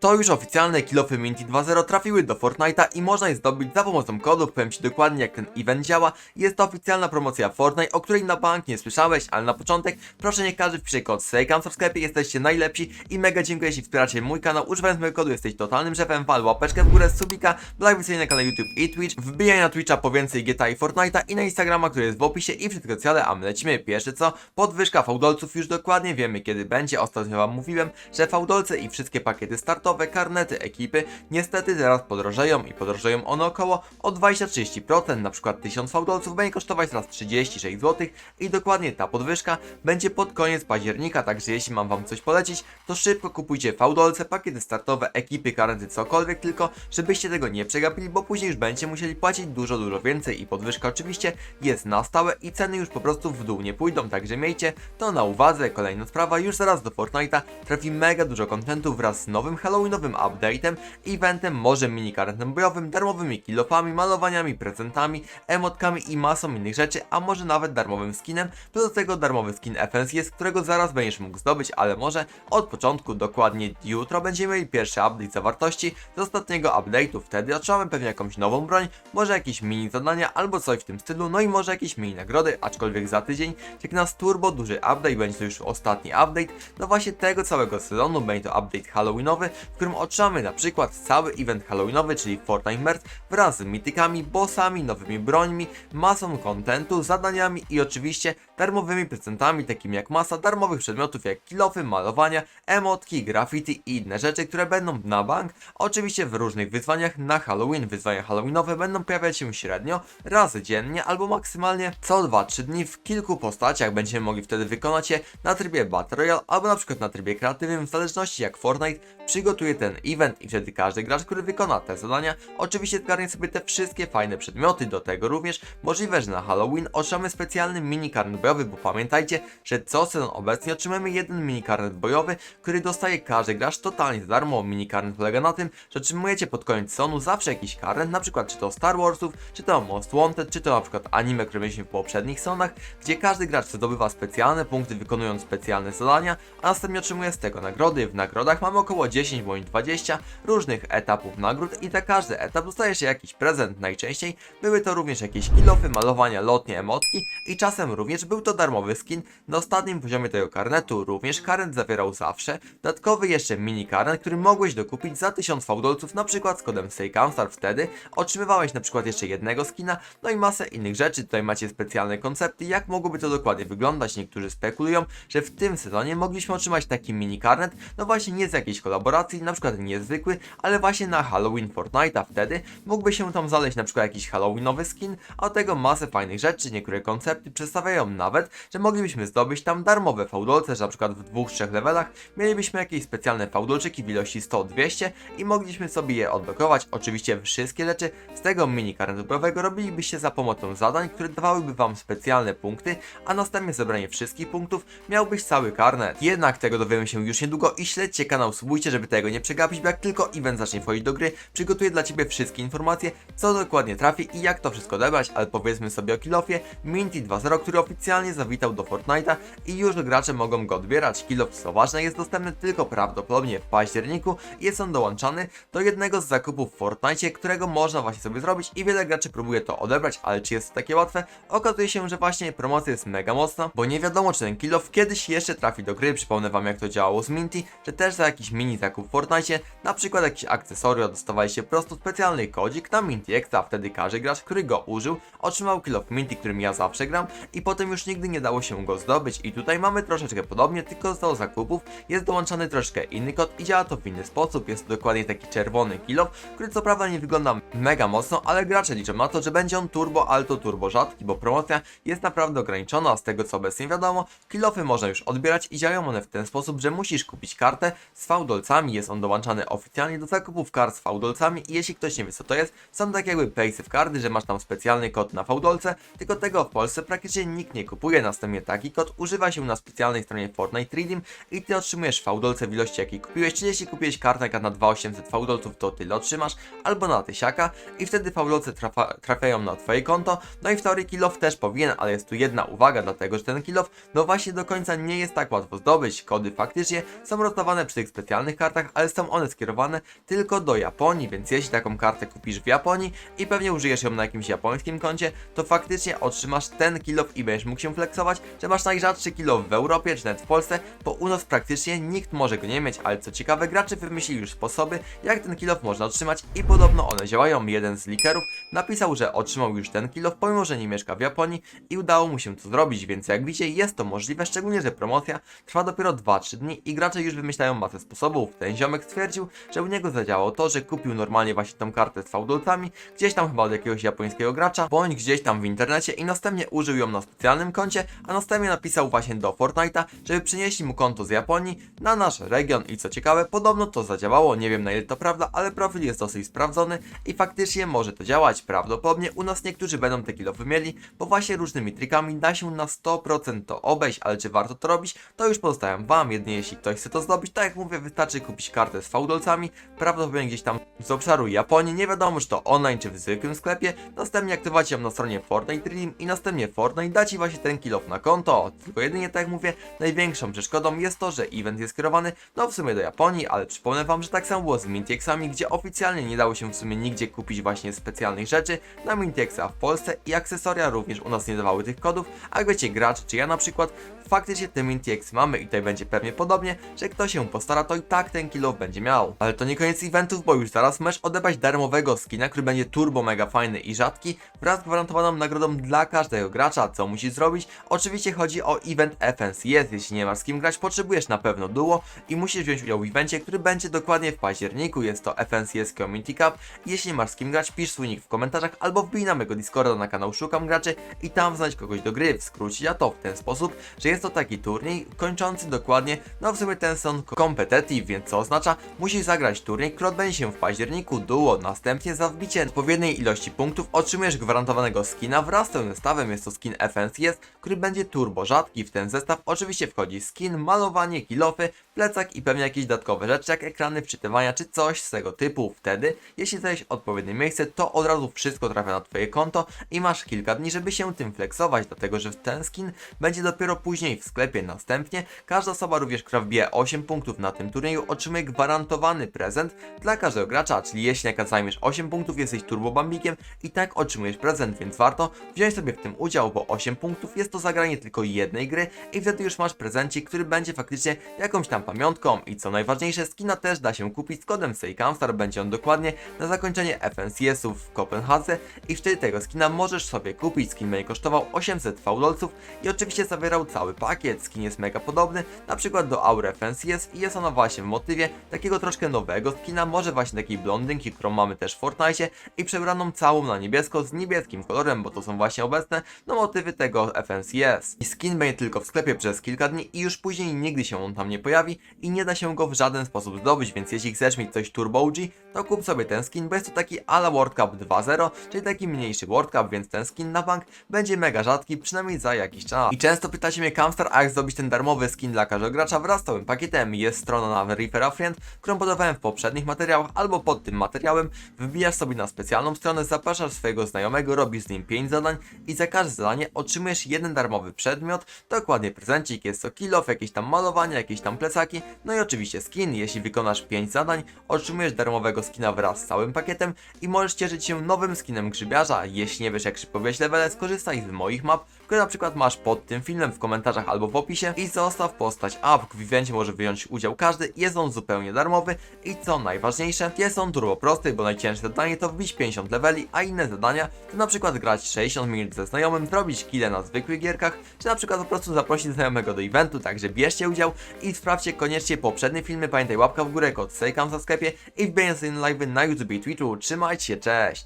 To już oficjalne kilofy Minty 2.0 trafiły do Fortnite'a i można je zdobyć za pomocą kodów, powiem Ci dokładnie jak ten event działa. Jest to oficjalna promocja Fortnite, o której na bank nie słyszałeś, ale na początek proszę nie każdy wpisze kod SEJKAM w sklepie, jesteście najlepsi i mega dziękuję jeśli wspieracie mój kanał, używając mojego kodu jesteś totalnym szefem, wal łapeczkę w górę, subika, like na kanale YouTube i Twitch, wbijaj na Twitcha po więcej GTA i Fortnite'a i na Instagrama, który jest w opisie i wszystko cele, a my lecimy pierwsze co, podwyżka fałdolców już dokładnie wiemy kiedy będzie, ostatnio wam mówiłem, że fałdolce i wszystkie pakiety startowe, karnety ekipy niestety teraz podrożeją i podrożeją one około o 20-30%, na przykład 1000 fałdolców będzie kosztować teraz 36 zł i dokładnie ta podwyżka będzie pod koniec października, także jeśli mam wam coś polecić, to szybko kupujcie fałdolce, pakiety startowe, ekipy, karnety, cokolwiek tylko, żebyście tego nie przegapili, bo później już będziecie musieli płacić dużo, dużo więcej i podwyżka oczywiście jest na stałe i ceny już po prostu w dół nie pójdą, także miejcie to na uwadze. Kolejna sprawa, już zaraz do Fortnite'a trafi mega dużo kontentu wraz z nowym Halloweenowym update'em, eventem, może mini karentem bojowym, darmowymi kilofami, malowaniami, prezentami, emotkami i masą innych rzeczy, a może nawet darmowym skinem, plus do tego darmowy skin FNCS, którego zaraz będziesz mógł zdobyć, ale może od początku, dokładnie jutro będziemy mieli pierwszy update zawartości z ostatniego update'u, wtedy otrzymamy pewnie jakąś nową broń, może jakieś mini zadania albo coś w tym stylu, no i może jakieś mini nagrody, aczkolwiek za tydzień. Czeka nas turbo duży update, będzie to już ostatni update, no właśnie tego całego sezonu, będzie to update halloweenowy, w którym otrzymamy na przykład cały event halloweenowy, czyli Fortnite Merge wraz z mitykami, bossami, nowymi brońmi, masą kontentu, zadaniami i oczywiście darmowymi prezentami, takimi jak masa darmowych przedmiotów jak kilofy, malowania, emotki, graffiti i inne rzeczy, które będą na bank. Oczywiście w różnych wyzwaniach na Halloween. Wyzwania halloweenowe będą pojawiać się średnio raz dziennie albo maksymalnie co 2-3 dni w kilku postaciach. Będziemy mogli wtedy wykonać je na trybie Battle Royale albo na przykład na trybie kreatywnym, w zależności jak Fortnite przygotuje ten event i wtedy każdy gracz, który wykona te zadania, oczywiście zgarnie sobie te wszystkie fajne przedmioty. Do tego również możliwe, że na Halloween otrzymamy specjalny mini karnet bojowy, bo pamiętajcie, że co sezon obecnie otrzymujemy jeden mini karnet bojowy, który dostaje każdy gracz totalnie za darmo. Mini karnet polega na tym, że otrzymujecie pod koniec sezonu zawsze jakiś karnet, na przykład czy to Star Warsów, czy to Most Wanted, czy to na przykład anime, które mieliśmy w poprzednich sezonach, gdzie każdy gracz zdobywa specjalne punkty wykonując specjalne zadania, a następnie otrzymuje z tego nagrody. W nagrodach mamy około 10 bądź 20 różnych etapów nagród i za każdy etap dostaje się jakiś prezent. Najczęściej były to również jakieś kilofy, malowania, lotnie, emotki i czasem również był to darmowy skin. Na ostatnim poziomie tego karnetu również karnet zawierał zawsze dodatkowy jeszcze mini karnet, który mogłeś dokupić za 1000 fałdolców, na przykład z kodem SEJKAMSTAR. Wtedy otrzymywałeś na przykład jeszcze jednego skina, no i masę innych rzeczy. Tutaj macie specjalne koncepty, jak mogłoby to dokładnie wyglądać. Niektórzy spekulują, że w tym sezonie mogliśmy otrzymać taki mini karnet, no właśnie nie z jakiejś kolaboracji, na przykład niezwykły, ale właśnie na Halloween Fortnite'a. Wtedy mógłby się tam znaleźć na przykład jakiś Halloweenowy skin, a od tego masę fajnych rzeczy. Niektóre koncepty przedstawiają nawet, że moglibyśmy zdobyć tam darmowe fałdolce, że na przykład w dwóch, trzech levelach mielibyśmy jakieś specjalne fałdolczyki w ilości 100-200 i mogliśmy sobie je odblokować. Oczywiście wszystkie rzeczy z tego mini karnetowego robilibyście za pomocą zadań, które dawałyby wam specjalne punkty, a następnie zebranie wszystkich punktów miałbyś cały karnet. Jednak tego dowiemy się już niedługo i śledźcie kanał, subujcie, żeby tego nie przegapić, bo jak tylko event zacznie wchodzić do gry, przygotuję dla ciebie wszystkie informacje, co dokładnie trafi i jak to wszystko odebrać, ale powiedzmy sobie o kilofie Minty 2.0, który oficjalnie zawitał do Fortnite'a i już gracze mogą go odbierać. Kilof, co ważne, jest dostępny tylko prawdopodobnie w październiku i jest on dołączany do jednego z zakupów w Fortnite, którego można właśnie sobie zrobić i wiele graczy próbuje to odebrać, ale czy jest to takie łatwe? Okazuje się, że właśnie promocja jest mega mocna, bo nie wiadomo czy ten kilof kiedyś jeszcze trafi do gry. Przypomnę wam jak to działało z Minty, że też za jakiś mini zakup Fortnite, na przykład jakieś akcesoria dostawaliście po prostu specjalny kodzik na Minty Extra, wtedy każdy gracz, który go użył, otrzymał kilof Minty, którym ja zawsze gram i potem już nigdy nie dało się go zdobyć. I tutaj mamy troszeczkę podobnie, tylko do zakupów jest dołączany troszkę inny kod i działa to w inny sposób, jest to dokładnie taki czerwony kilof, który co prawda nie wygląda mega mocno, ale gracze liczą na to, że będzie on turbo alto turbo rzadki, bo promocja jest naprawdę ograniczona, a z tego co obecnie wiadomo, kilofy można już odbierać i działają one w ten sposób, że musisz kupić kartę z fałdolcami, jest on dołączany oficjalnie do zakupów kart z fałdolcami i jeśli ktoś nie wie co to jest, są tak jakby paysafe karty, że masz tam specjalny kod na fałdolce, tylko tego w Polsce praktycznie nikt nie kupuje, następnie taki kod używa się na specjalnej stronie Fortnite Redeem i ty otrzymujesz fałdolce w ilości jakiej kupiłeś, czyli jeśli kupiłeś kartę na 2800 fałdolców, to tyle otrzymasz, albo na tysiaka i wtedy fałdolce trafa, trafiają na twoje konto, no i w teorii kilof też powinien, ale jest tu jedna uwaga, dlatego że ten kilof no właśnie do końca nie jest tak łatwo zdobyć, kody faktycznie są rozdawane przy tych specjalnych kartach, ale są one skierowane tylko do Japonii, więc jeśli taką kartę kupisz w Japonii i pewnie użyjesz ją na jakimś japońskim koncie, to faktycznie otrzymasz ten kill off i będziesz mógł się flexować, że masz najrzadszy kill off w Europie czy nawet w Polsce, bo u nas praktycznie nikt może go nie mieć, ale co ciekawe, gracze wymyślili już sposoby, jak ten kill off można otrzymać i podobno one działają. Jeden z likerów napisał, że otrzymał już ten kill off, pomimo że nie mieszka w Japonii i udało mu się to zrobić, więc jak widzicie jest to możliwe, szczególnie, że promocja trwa dopiero 2-3 dni i gracze już wymyślają masę sposobów. Ten ziomek stwierdził, że u niego zadziałało to, że kupił normalnie właśnie tą kartę z fałdolcami, gdzieś tam chyba od jakiegoś japońskiego gracza, bądź gdzieś tam w internecie i następnie użył ją na specjalnym koncie, a następnie napisał właśnie do Fortnite'a, żeby przynieśli mu konto z Japonii na nasz region i co ciekawe, podobno to zadziałało, nie wiem na ile to prawda, ale profil jest dosyć sprawdzony i faktycznie może to działać. Prawdopodobnie u nas niektórzy będą te kilofy mieli, bo właśnie różnymi trikami da się na 100% to obejść, ale czy warto to robić, to już pozostawiam wam, jedynie jeśli ktoś chce to zrobić, tak jak mówię, wystarczy kupić kartę z fałdolcami, prawdopodobnie gdzieś tam z obszaru Japonii, nie wiadomo czy to online czy w zwykłym sklepie, następnie aktywować ją na stronie Fortnite Redeem i następnie Fortnite da ci właśnie ten kilof na konto, tylko jedynie tak jak mówię, największą przeszkodą jest to, że event jest skierowany no w sumie do Japonii, ale przypomnę wam, że tak samo było z Mintixami, gdzie oficjalnie nie dało się w sumie nigdzie kupić właśnie specjalnych rzeczy. Na Mintixa w Polsce i akcesoria również u nas nie dawały tych kodów, a wiecie gracz, czy ja na przykład, faktycznie te Mintix mamy i tutaj będzie pewnie podobnie, że kto się postara, to i tak ten będzie miał. Ale to nie koniec eventów, bo już zaraz możesz odebrać darmowego skina, który będzie turbo mega fajny i rzadki, wraz z gwarantowaną nagrodą dla każdego gracza. Co musisz zrobić? Oczywiście chodzi o event FNCS, jeśli nie masz z kim grać, potrzebujesz na pewno duo i musisz wziąć udział w evencie, który będzie dokładnie w październiku, jest to FNCS Community Cup. Jeśli masz z kim grać, pisz swój nick w komentarzach albo wbij na mego Discorda na kanał Szukam Graczy i tam znajdź kogoś do gry. W skrócie, a to w ten sposób, że jest to taki turniej kończący dokładnie, no w sumie ten są competitive, więc co oznacza, musisz zagrać turniej, który odbędzie się w październiku duo, następnie za wbicie odpowiedniej ilości punktów otrzymujesz gwarantowanego skina wraz z tym zestawem, jest to skin FNCS, który będzie turbo rzadki, w ten zestaw oczywiście wchodzi skin, malowanie, kilofy, plecak i pewnie jakieś dodatkowe rzeczy jak ekrany wczytywania czy coś z tego typu. Wtedy, jeśli znajdziesz odpowiednie miejsce, to od razu wszystko trafia na twoje konto i masz kilka dni, żeby się tym flexować, dlatego że ten skin będzie dopiero później w sklepie. Następnie każda osoba również, która wbije 8 punktów na tym turnieju otrzymuje gwarantowany prezent dla każdego gracza, czyli jeśli jak zajmiesz 8 punktów, jesteś turbo bambikiem i tak otrzymujesz prezent, więc warto wziąć sobie w tym udział, bo 8 punktów jest to zagranie tylko jednej gry i wtedy już masz prezencik, który będzie faktycznie jakąś tam pamiątką. I co najważniejsze, skina też da się kupić z kodem SEIKAMSTAR, będzie on dokładnie na zakończenie FNCS-ów w Kopenhadze i wtedy tego skina możesz sobie kupić, skin będzie kosztował 800 faulolców i oczywiście zawierał cały pakiet, skin jest mega podobny, na przykład do Aura FNCS i jest ona właśnie w motywie takiego troszkę nowego skina, może właśnie takiej blondynki, którą mamy też w Fortnite i przebraną całą na niebiesko z niebieskim kolorem, bo to są właśnie obecne no motywy tego FNCS. I skin będzie tylko w sklepie przez kilka dni i już później nigdy się on tam nie pojawi i nie da się go w żaden sposób zdobyć, więc jeśli chcesz mieć coś Turbo OG, to kup sobie ten skin, bo jest to taki ala World Cup 2.0, czyli taki mniejszy World Cup, więc ten skin na bank będzie mega rzadki, przynajmniej za jakiś czas. I często pytacie mnie Camstar, a jak zdobyć ten darmowy skin dla każdego gracza wraz z całym pakietem? Jest strona na Reaper a Friend, którą podawałem w poprzednich materiałach, albo pod tym materiałem. Wbijasz sobie na specjalną stronę, zapraszasz swojego znajomego, robisz z nim 5 zadań i za każde zadanie otrzymujesz jeden darmowy przedmiot, dokładnie prezencik, jest to kill off, jakieś tam malowanie, jakieś tam plecaki, no i oczywiście skin, jeśli wykonasz 5 zadań, otrzymujesz darmowego skina wraz z całym pakietem i możesz cieszyć się nowym skinem grzybiarza, jeśli nie wiesz jak szybko wejść levele, skorzystaj z moich map, które na przykład masz pod tym filmem w komentarzach albo w opisie i zostaw postać up, w evencie może wyjąć udział każdy, jest on zupełnie darmowy i co najważniejsze, jest on turbo prosty, bo najcięższe zadanie to wbić 50 leveli, a inne zadania to na przykład grać 60 minut ze znajomym, zrobić kile na zwykłych gierkach, czy na przykład po prostu zaprosić znajomego do eventu, także bierzcie udział i sprawdźcie koniecznie poprzednie filmy, pamiętaj łapka w górę, kod Sejkam za sklepie i wbijcie sobie na live na YouTube i Twitchu, trzymajcie się, cześć!